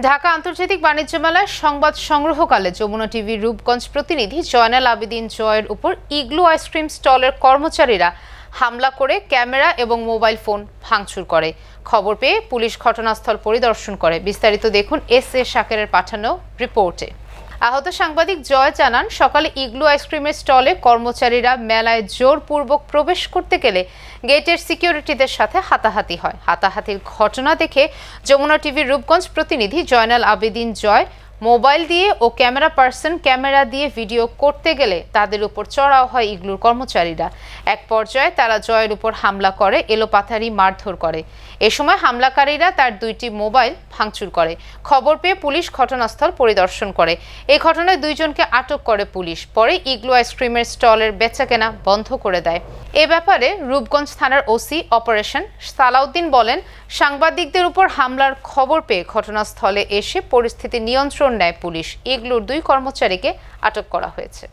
ঢাকা আন্তর্জাতিক বাণিজ্য মেলায় সংবাদ সংগ্রহকালে যমুনা টিভির রূপগঞ্জ প্রতিনিধি জয়নাল আবেদিন জয়ের উপর ইগলু আইসক্রিম স্টলের কর্মচারীরা হামলা করে ক্যামেরা এবং মোবাইল ফোন ভাঙচুর করে। খবর পেয়ে পুলিশ ঘটনাস্থল পরিদর্শন করে। বিস্তারিত দেখুন এস এ শাকেরের পাঠানো রিপোর্টে। আহত সাংবাদিক জয় জানান, সকালে ইগলু আইসক্রিমের স্টলে কর্মচারীরা মেলায় জোরপূর্বক প্রবেশ করতে গেলে গেটের সিকিউরিটিদের সাথে হাতাহাতি হয়। হাতাহাতির ঘটনা দেখে যমুনা টিভির রূপগঞ্জ প্রতিনিধি জয়নাল আবেদিন জয় মোবাইল দিয়ে ও ক্যামেরা পার্সন ক্যামেরা দিয়ে ভিডিও করতে গেলে তাদের উপর চড়াও হয় ইগলুর কর্মচারীরা। এক পর্যায়ে তারা জয়ের উপর হামলা করে, এলোপাথারি মারধর করে। এ সময় হামলাকারীরা তার দুইটি মোবাইল ভাঙচুর করে। খবর পেয়ে পুলিশ ঘটনাস্থল পরিদর্শন করে। এই ঘটনায় দুইজনকে আটক করে পুলিশ। পরে ইগলু আইসক্রিমের স্টলের বেচাকেনা বন্ধ করে দেয়। এ ব্যাপারে রূপগঞ্জ থানার ওসি অপারেশন সালাউদ্দিন বলেন, সাংবাদিকদের উপর হামলার খবর পেয়ে ঘটনাস্থলে এসে পরিস্থিতি নিয়ন্ত্রণ নেয় পুলিশ। এগুলোর দুই কর্মচারীকে আটক করা হয়েছে।